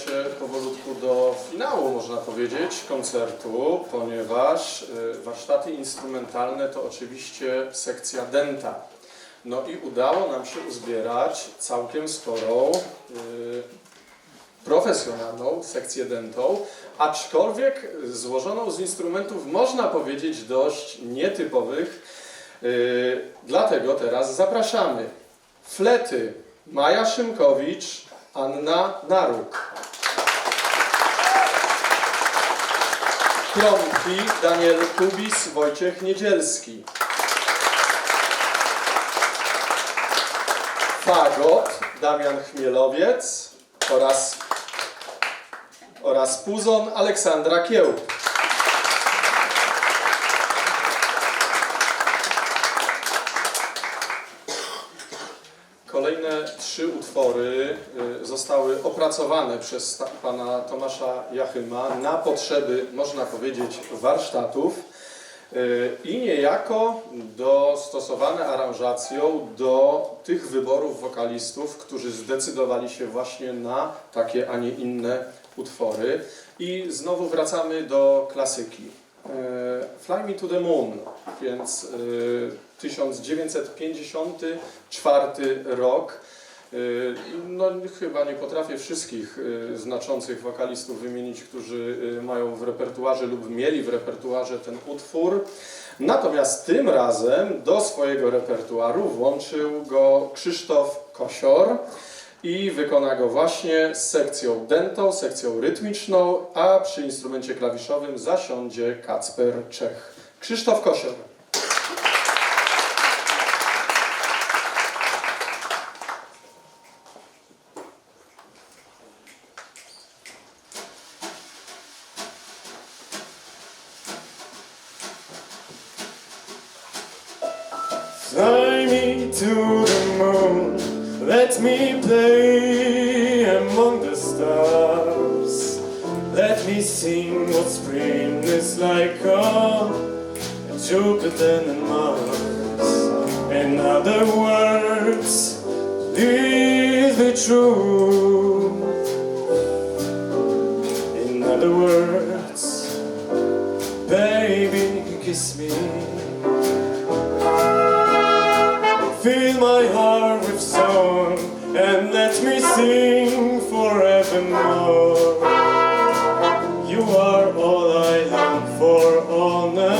się powolutku do finału, można powiedzieć, koncertu, ponieważ y, warsztaty instrumentalne to oczywiście sekcja denta. No i udało nam się uzbierać całkiem sporą y, profesjonalną sekcję dentą, aczkolwiek złożoną z instrumentów, można powiedzieć, dość nietypowych. Y, Dlatego teraz zapraszamy flety Maja Szymkowicz, Anna Naruk. Trąbki Daniel Kubis, Wojciech Niedzielski. Fagot Damian Chmielowiec oraz, oraz puzon Aleksandra Kiełb. Trzy utwory y, zostały opracowane przez pana Tomasza Jachyma na potrzeby, można powiedzieć, warsztatów y, i niejako dostosowane aranżacją do tych wyborów wokalistów, którzy zdecydowali się właśnie na takie, a nie inne utwory. I znowu wracamy do klasyki. E, Fly Me to the Moon, więc e, 1954 rok. E, No, chyba nie potrafię wszystkich e, znaczących wokalistów wymienić, którzy e, mają w repertuarze lub mieli w repertuarze ten utwór. Natomiast tym razem do swojego repertuaru włączył go Krzysztof Kosior i wykona go właśnie z sekcją dentą, sekcją rytmiczną, a przy instrumencie klawiszowym zasiądzie Kacper Czech. Krzysztof Kosior. Fly me to the moon, let me play among the stars. Let me sing what spring is like oh, on Jupiter and Mars. In other words, live the truth. In other words, baby, kiss me. With song and let me sing forevermore. You are all I long for, all I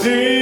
Peace.